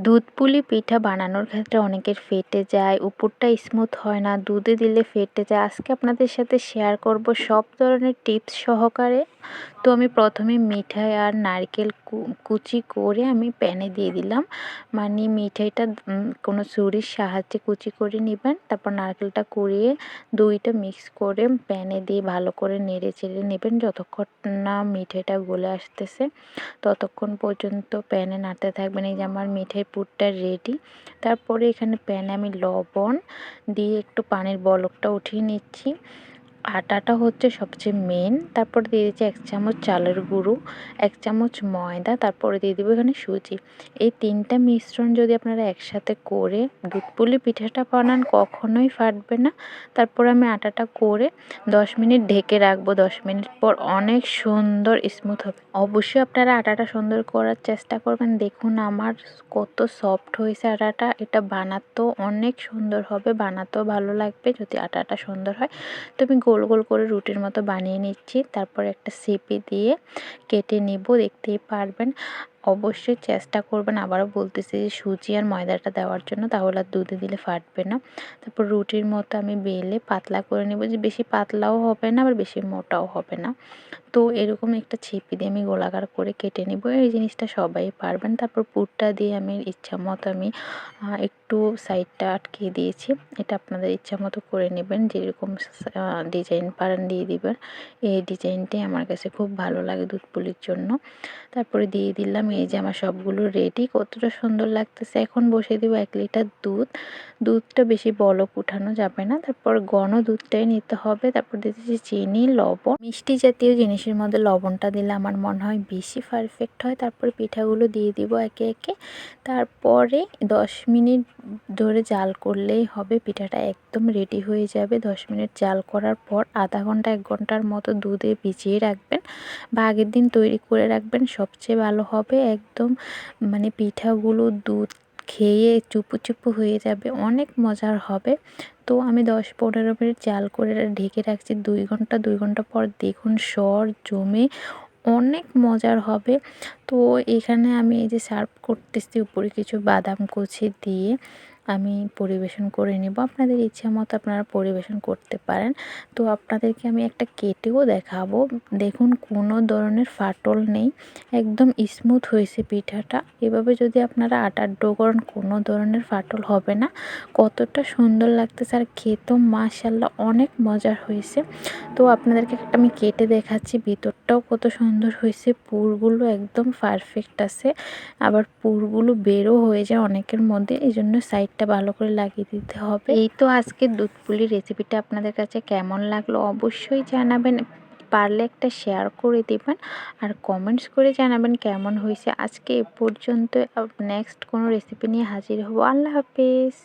দুধ পুলি পিঠা বানানোর ক্ষেত্রে অনেকের ফেটে যায়, উপরটা স্মুথ হয় না, দুধে দিলে ফেটে যায়। আজকে আপনাদের সাথে শেয়ার করব সব ধরনের টিপস সহকারে। তো আমি প্রথমে মিঠাই আর নারকেল কুচি করে আমি প্যানে দিয়ে দিলাম। মানে মিঠাইটা কোনো ছুরির সাহায্যে কুচি করে নেবেন। তারপর নারকেলটা কুড়িয়ে দুইটা মিক্স করে প্যানে দিয়ে ভালো করে নেড়ে চেড়ে নেবেন যতক্ষণ না মিঠাইটা গলে আসতেছে। ততক্ষণ পর্যন্ত প্যানে নাড়তে থাকবেন। এই যে আমার মিঠাই পুরটা রেডি তারপরে এখানে প্যানে আমি লবণ দিয়ে একটু পানির বলকটা উঠিয়ে নিচ্ছি। আটাটা হচ্ছে সবচেয়ে মেন তারপর দিয়ে দিচ্ছি এক চামচ চালের গুঁড়ো, এক চামচ ময়দা, তারপরে দিয়ে দেবো এখানে সুজি। এই তিনটা মিশ্রণ যদি আপনারা একসাথে করে দুধ পুলি পিঠাটা বানান কখনোই ফাটবে না। তারপর আমি আটাটা করে দশ মিনিট ঢেকে রাখব। দশ মিনিট পর অনেক সুন্দর স্মুথ হবে। অবশ্যই আপনারা আটাটা সুন্দর করার চেষ্টা করবেন। দেখুন আমার কত সফট হয়েছে আটাটা। এটা বানাতেও অনেক সুন্দর হবে, বানাতেও ভালো লাগবে যদি আটাটা সুন্দর হয়। তো আমি গোল গোল করে রুটির মতো বানিয়ে নিচ্ছি। তারপর একটা সিপি দিয়ে কেটে নেব, দেখতেই পারবেন। অবশ্যই চেষ্টা করবেন, আবারও বলতেছি যে সুজি আর ময়দাটা দেওয়ার জন্য, তাহলে আর দুধে দিলে ফাটবে না। তারপর রুটির মতো আমি বেলে পাতলা করে নেব, যে বেশি পাতলাও হবে না, আবার বেশি মোটাও হবে না। তো এরকম একটা ছিপি দিয়ে আমি গোলাকার করে কেটে নেব। এই জিনিসটা সবাই পারবেন। তারপর পুরটা দিয়ে আমি ইচ্ছা মতো আমি একটু সাইডটা আটকে দিয়েছি। এটা আপনাদের ইচ্ছা মতো করে নেবেন। যেরকম ডিজাইন পারেন দিয়ে দিবেন। এই ডিজাইনটাই আমার কাছে খুব ভালো লাগে দুধ পুলির জন্য। তারপরে দিয়ে দিলাম এই যে আমার সবগুলো রেডি। কতটা সুন্দর লাগতেছে। এখন বসে দেবো এক লিটার দুধ। দুধটা বেশি বলক উঠানো যাবে না। তারপর ঘন দুধটাই নিতে হবে। তারপর দিতেছি চিনি, লবণ। মিষ্টি জাতীয় জিনিসের মধ্যে লবণটা দিলে আমার মনে হয় বেশি পারফেক্ট হয়। তারপরে পিঠাগুলো দিয়ে দিব একে একে। তারপরে দশ মিনিট ধরে জাল করলেই হবে, পিঠাটা একদম রেডি হয়ে যাবে। দশ মিনিট জাল করার পর আধা ঘণ্টা, এক ঘণ্টার মতো দুধে ভিজিয়ে রাখবেন বা আগের দিন তৈরি করে রাখবেন। সবচেয়ে ভালো হবে একদম মানে পিঠাগুলো দুধ খেয়ে চুপু চুপু হয়ে যাবে, অনেক মজার হবে। তো আমি দশ পনেরো মিনিট চাল করে ঢেকে রাখছি, দুই ঘণ্টা দুই ঘণ্টা পর দেখুন সর, জমে অনেক মজার হবে। তো এখানে আমি এই যে সার্ভ করতেছি উপরে কিছু বাদাম কুচি দিয়ে। আমি পরিবেশন করে নেব। আপনাদের ইচ্ছা মতো আপনারা পরিবেশন করতে পারেন। তো আপনাদেরকে আমি একটা কেটেও দেখাবো। দেখুন, কোনো ধরনের ফাটল নেই। একদম স্মুথ হয়েছে পিঠাটা। এভাবে যদি আপনারা আটার ডো করেন, কোনো ধরনের ফাটল হবে না। কতটা সুন্দর লাগতেছে আর খেতেও মাশাল্লাহ অনেক মজার হয়েছে। তো আপনাদেরকে একটা আমি কেটে দেখাচ্ছি। ভিতরটাও কত সুন্দর হয়েছে। পুরগুলো একদম পারফেক্ট আছে। আবার পুরগুলো বেরো হয়ে যায় অনেকের মধ্যে। এই জন্য সাইডটা ভালো করে লাগিয়ে দিতে হবে। এই তো আজকে দুধ পুলি রেসিপিটা আপনাদের কাছে কেমন লাগল অবশ্যই জানাবেন। পারলে একটা শেয়ার করে দেবেন আর কমেন্টস করে জানাবেন কেমন হয়েছে। আজকে এ পর্যন্ত নেক্সট কোনো রেসিপি নিয়ে হাজির হব। আল্লাহ হাফিজ।